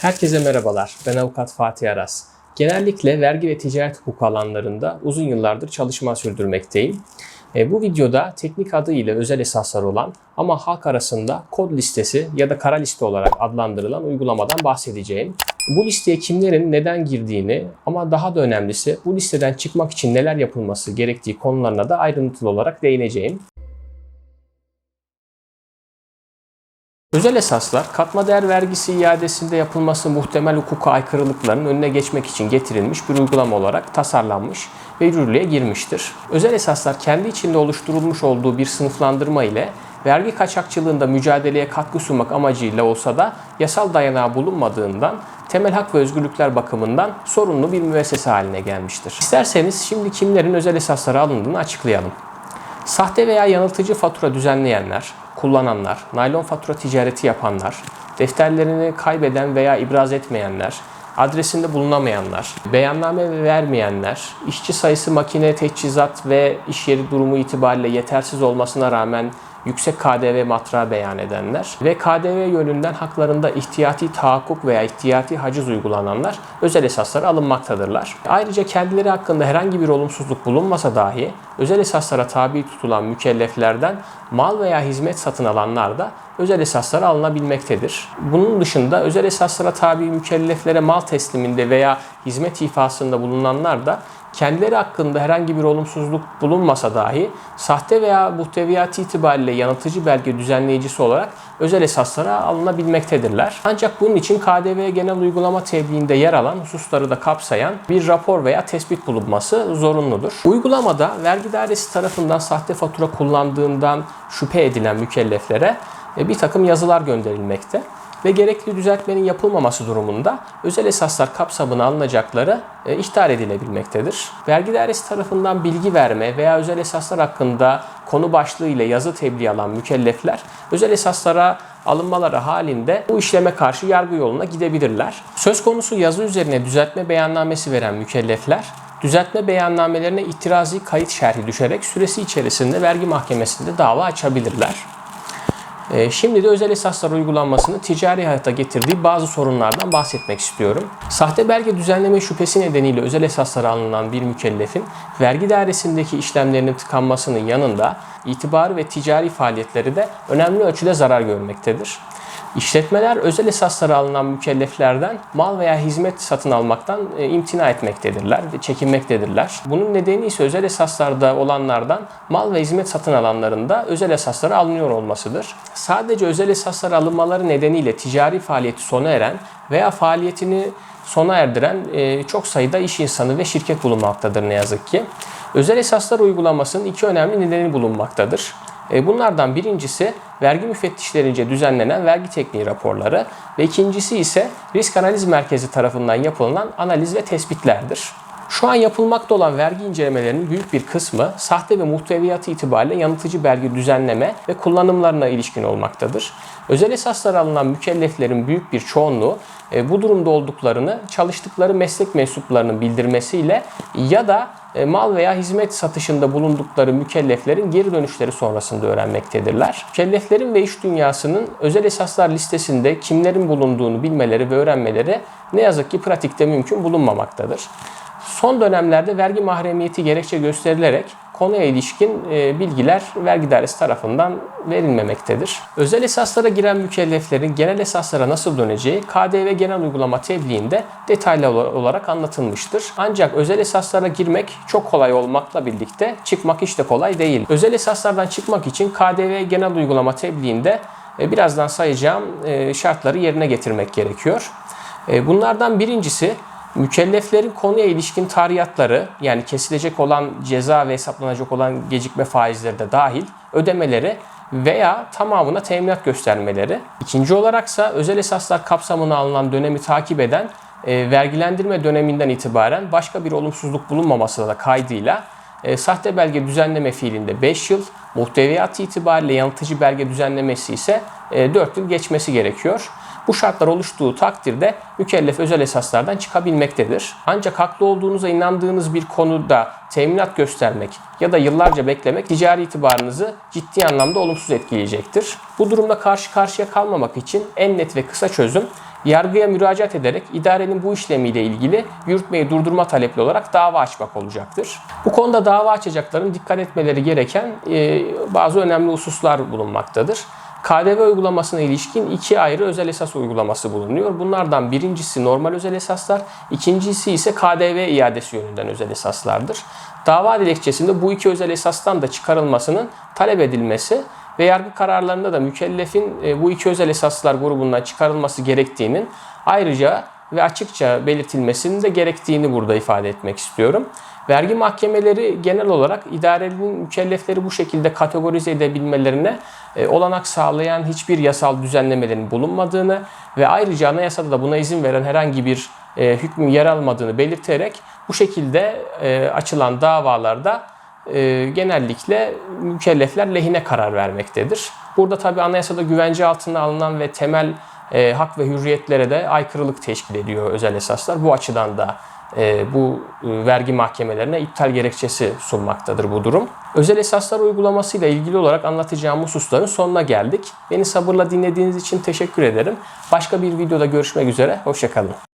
Herkese merhabalar. Ben avukat Fatih Aras. Genellikle vergi ve ticaret hukuku alanlarında uzun yıllardır çalışma sürdürmekteyim. E, bu videoda teknik adı ile özel esaslar olan ama halk arasında kod listesi ya da kara liste olarak adlandırılan uygulamadan bahsedeceğim. Bu listeye kimlerin neden girdiğini ama daha da önemlisi bu listeden çıkmak için neler yapılması gerektiği konularına da ayrıntılı olarak değineceğim. Özel esaslar, katma değer vergisi iadesinde yapılması muhtemel hukuka aykırılıkların önüne geçmek için getirilmiş bir uygulama olarak tasarlanmış ve yürürlüğe girmiştir. Özel esaslar kendi içinde oluşturulmuş olduğu bir sınıflandırma ile vergi kaçakçılığında mücadeleye katkı sunmak amacıyla olsa da yasal dayanağı bulunmadığından temel hak ve özgürlükler bakımından sorunlu bir müessese haline gelmiştir. İsterseniz şimdi kimlerin özel esaslara alındığını açıklayalım. Sahte veya yanıltıcı fatura düzenleyenler, kullananlar, naylon fatura ticareti yapanlar, defterlerini kaybeden veya ibraz etmeyenler, adresinde bulunamayanlar, beyanname vermeyenler, işçi sayısı makine, teçhizat ve iş yeri durumu itibariyle yetersiz olmasına rağmen yüksek KDV matrağı beyan edenler ve KDV yönünden haklarında ihtiyati tahakkuk veya ihtiyati haciz uygulananlar özel esaslara alınmaktadırlar. Ayrıca kendileri hakkında herhangi bir olumsuzluk bulunmasa dahi özel esaslara tabi tutulan mükelleflerden mal veya hizmet satın alanlar da özel esaslara alınabilmektedir. Bunun dışında özel esaslara tabi mükelleflere mal tesliminde veya hizmet ifasında bulunanlar da kendileri hakkında herhangi bir olumsuzluk bulunmasa dahi sahte veya muhteviyat itibariyle yanıltıcı belge düzenleyicisi olarak özel esaslara alınabilmektedirler. Ancak bunun için KDV genel uygulama tebliğinde yer alan hususları da kapsayan bir rapor veya tespit bulunması zorunludur. Uygulamada vergi dairesi tarafından sahte fatura kullandığından şüphe edilen mükelleflere e, bir takım yazılar gönderilmekte ve gerekli düzeltmenin yapılmaması durumunda özel esaslar kapsamına alınacakları e, ihtar edilebilmektedir. Vergi dairesi tarafından bilgi verme veya özel esaslar hakkında konu başlığı ile yazı tebliğ alan mükellefler özel esaslara alınmaları halinde bu işleme karşı yargı yoluna gidebilirler. Söz konusu yazı üzerine düzeltme beyannamesi veren mükellefler düzeltme beyannamelerine itirazi kayıt şerhi düşerek süresi içerisinde vergi mahkemesinde dava açabilirler. Ee, Şimdi de özel esaslar uygulanmasını ticari hayata getirdiği bazı sorunlardan bahsetmek istiyorum. Sahte belge düzenleme şüphesi nedeniyle özel esaslara alınan bir mükellefin vergi dairesindeki işlemlerinin tıkanmasının yanında itibarı ve ticari faaliyetleri de önemli ölçüde zarar görmektedir. İşletmeler özel esaslara alınan mükelleflerden mal veya hizmet satın almaktan e, imtina etmektedirler ve çekinmektedirler. Bunun nedeni ise özel esaslarda olanlardan mal ve hizmet satın alanlarında özel esaslara alınıyor olmasıdır. Sadece özel esaslara alınmaları nedeniyle ticari faaliyeti sona eren veya faaliyetini sona erdiren e, çok sayıda iş insanı ve şirket bulunmaktadır ne yazık ki. Özel esaslar uygulamasının iki önemli nedeni bulunmaktadır. E, Bunlardan birincisi vergi müfettişlerince düzenlenen vergi tekniği raporları ve ikincisi ise risk analiz merkezi tarafından yapılan analiz ve tespitlerdir. Şu an yapılmakta olan vergi incelemelerinin büyük bir kısmı sahte ve muhteviyatı itibariyle yanıltıcı belge düzenleme ve kullanımlarına ilişkin olmaktadır. Özel esaslara alınan mükelleflerin büyük bir çoğunluğu e, bu durumda olduklarını çalıştıkları meslek mensuplarının bildirmesiyle ya da e, mal veya hizmet satışında bulundukları mükelleflerin geri dönüşleri sonrasında öğrenmektedirler. Mükelleflerin ve iş dünyasının özel esaslar listesinde kimlerin bulunduğunu bilmeleri ve öğrenmeleri ne yazık ki pratikte mümkün bulunmamaktadır. Son dönemlerde vergi mahremiyeti gerekçe gösterilerek konuya ilişkin e, bilgiler vergi dairesi tarafından verilmemektedir. Özel esaslara giren mükelleflerin genel esaslara nasıl döneceği KDV genel uygulama tebliğinde detaylı olarak anlatılmıştır. Ancak özel esaslara girmek çok kolay olmakla birlikte çıkmak hiç de kolay değil. Özel esaslardan çıkmak için KDV genel uygulama tebliğinde e, birazdan sayacağım e, şartları yerine getirmek gerekiyor. Bunlardan birincisi Mükelleflerin konuya ilişkin tarihiyatları yani kesilecek olan ceza ve hesaplanacak olan gecikme faizleri de dahil ödemeleri veya tamamına teminat göstermeleri. İkinci olaraksa özel esaslar kapsamına alınan dönemi takip eden e, vergilendirme döneminden itibaren başka bir olumsuzluk bulunmaması da kaydıyla e, sahte belge düzenleme fiilinde 5 yıl, muhteviyat itibariyle yanıltıcı belge düzenlemesi ise e, 4 yıl geçmesi gerekiyor. Bu şartlar oluştuğu takdirde mükellef özel esaslardan çıkabilmektedir. Ancak haklı olduğunuza inandığınız bir konuda teminat göstermek ya da yıllarca beklemek ticari itibarınızı ciddi anlamda olumsuz etkileyecektir. Bu durumda karşı karşıya kalmamak için en net ve kısa çözüm yargıya müracaat ederek idarenin bu işlemiyle ilgili yürütmeyi durdurma talepli olarak dava açmak olacaktır. Bu konuda dava açacakların dikkat etmeleri gereken e, bazı önemli hususlar bulunmaktadır. KDV uygulamasına ilişkin iki ayrı özel esas uygulaması bulunuyor. Bunlardan birincisi normal özel esaslar, ikincisi ise KDV iadesi yönünden özel esaslardır. Dava dilekçesinde bu iki özel esastan da çıkarılmasının talep edilmesi ve yargı kararlarında da mükellefin e, bu iki özel esaslar grubundan çıkarılması gerektiğinin ayrıca ve açıkça belirtilmesinin de gerektiğini burada ifade etmek istiyorum. Vergi mahkemeleri genel olarak idarenin mükellefleri bu şekilde kategorize edebilmelerine e, olanak sağlayan hiçbir yasal düzenlemelerin bulunmadığını ve ayrıca anayasada da buna izin veren herhangi bir e, hükmün yer almadığını belirterek bu şekilde e, açılan davalarda genellikle mükellefler lehine karar vermektedir. Burada tabi anayasada güvence altına alınan ve temel hak ve hürriyetlere de aykırılık teşkil ediyor özel esaslar. Bu açıdan da bu e, vergi mahkemelerine iptal gerekçesi sunmaktadır bu durum. Özel esaslar uygulamasıyla ilgili olarak anlatacağım hususların sonuna geldik. Beni sabırla dinlediğiniz için teşekkür ederim. Başka bir videoda görüşmek üzere, hoşçakalın.